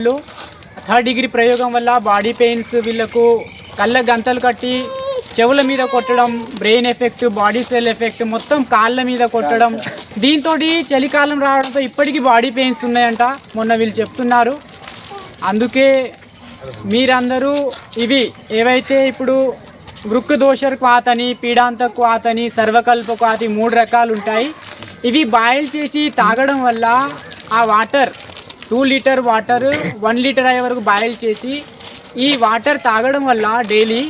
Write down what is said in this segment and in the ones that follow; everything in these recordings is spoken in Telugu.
వీళ్ళు థర్డ్ డిగ్రీ ప్రయోగం వల్ల బాడీ పెయిన్స్ వీళ్ళకు కళ్ళ గంతలు కట్టి చెవుల మీద కొట్టడం brain effect body cell effect మొత్తం కాళ్ళ మీద కొట్టడం. దీంతో చలికాలం రావడంతో ఇప్పటికీ బాడీ పెయిన్స్ ఉన్నాయంట. మొన్న వీళ్ళు చెప్తున్నారు. అందుకే మీరందరూ ఇవి ఏవైతే ఇప్పుడు వృక్ దోషర్ క్వాత్ అని పీడాంత క్వాత్ అని సర్వకల్ప క్వాత్ మూడు రకాలు ఉంటాయి. ఇవి బాయిల్ చేసి తాగడం వల్ల ఆ water two litre water one litre అయ్యే వరకు బాయిల్ చేసి ఈ వాటర్ తాగడం వల్ల డైలీ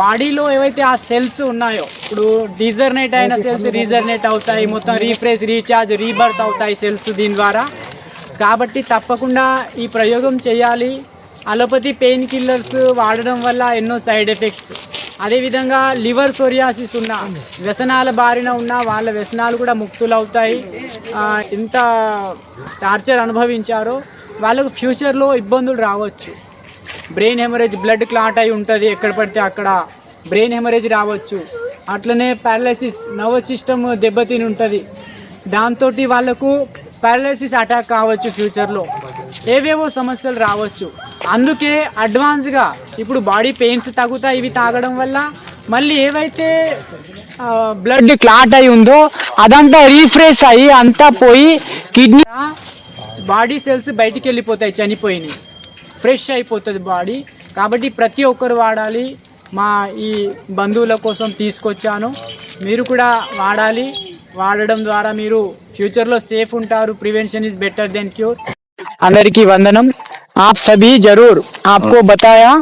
బాడీలో ఏవైతే ఆ సెల్స్ ఉన్నాయో ఇప్పుడు డిజర్నేట్ అయిన సెల్స్ రీజర్నేట్ అవుతాయి మొత్తం రీఫ్రెష్ రీఛార్జ్ రీబర్త్ అవుతాయి సెల్స్ దీని ద్వారా. కాబట్టి తప్పకుండా ఈ ప్రయోగం చేయాలి. అలోపతి పెయిన్ కిల్లర్స్ వాడడం వల్ల ఎన్నో సైడ్ ఎఫెక్ట్స్. అదేవిధంగా లివర్ సోరియాసిస్ ఉన్న వ్యసనాల బారిన ఉన్న వాళ్ళ వ్యసనాలు కూడా ముక్తులవుతాయి. అవుతాయి ఎంత టార్చర్ అనుభవించారో వాళ్ళకు ఫ్యూచర్లో ఇబ్బందులు రావచ్చు. బ్రెయిన్ హెమరేజ్ బ్లడ్ క్లాట్ అయి ఉంటుంది ఎక్కడ పడితే అక్కడ. బ్రెయిన్ హెమరేజ్ రావచ్చు. అట్లనే పారాలసిస్ నర్వస్ సిస్టమ్ దెబ్బతిని ఉంటుంది. దాంతో వాళ్ళకు పారాలసిస్ అటాక్ కావచ్చు ఫ్యూచర్లో. ఏవేవో సమస్యలు రావచ్చు. అందుకే అడ్వాన్స్గా ఇప్పుడు బాడీ పెయిన్స్ తగ్గుతాయి ఇవి తాగడం వల్ల. మళ్ళీ ఏవైతే బ్లడ్ క్లాట్ అయి ఉందో అదంతా రీఫ్రెష్ అయ్యి అంతా పోయి కిడ్నీ బాడీ సెల్స్ బయటికి వెళ్ళిపోతాయి చనిపోయినాయి. ఫ్రెష్ అయిపోతుంది బాడీ కాబట్టి ప్రతి ఒక్కరు వాడాలి. మా ఈ బంధువుల కోసం తీసుకొచ్చాను. మీరు కూడా వాడాలి. వాడడం ద్వారా మీరు ఫ్యూచర్లో సేఫ్ ఉంటారు. Prevention is better than cure అందరికీ వందనం. आप सभी ज़रूर आपको बताया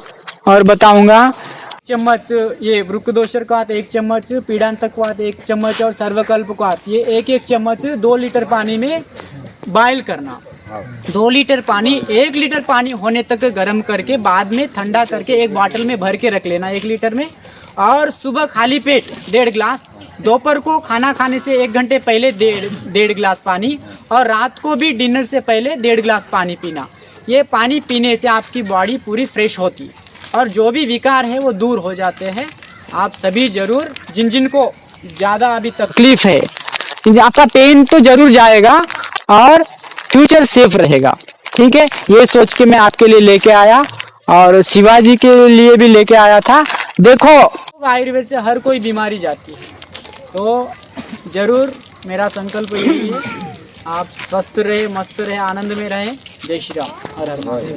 और बताऊँगा। चम्मच ये वृक दोषर क्वात एक चम्मच पीड़ांतक क्वात एक चम्मच और सर्वकल्प क्वात ये एक एक चम्मच दो लीटर पानी में बॉयल करना। दो लीटर पानी एक लीटर पानी होने तक गर्म करके बाद में ठंडा करके एक बॉटल में भर के रख लेना एक लीटर में। और सुबह खाली पेट डेढ़ ग्लास दोपहर को खाना खाने से एक घंटे पहले डेढ़ डेढ़ ग्लास पानी और रात को भी डिनर से पहले डेढ़ ग्लास पानी पीना। ये पानी पीने से आपकी बॉडी पूरी फ्रेश होती है। और जो भी विकार है वो दूर हो जाते हैं। आप सभी ज़रूर जिन जिन को ज़्यादा अभी तकलीफ़ है आपका पेन तो ज़रूर जाएगा और फ्यूचर सेफ़ रहेगा। ठीक है? ये सोच के मैं आपके लिए लेके आया और शिवाजी के लिए भी लेके आया था। देखो। आयुर्वेद से हर कोई बीमारी जाती है। तो ज़रूर मेरा संकल्प यही है आप स्वस्थ रहे मस्त रहे आनंद में रहें। 5 lira. Ararım. Hayır.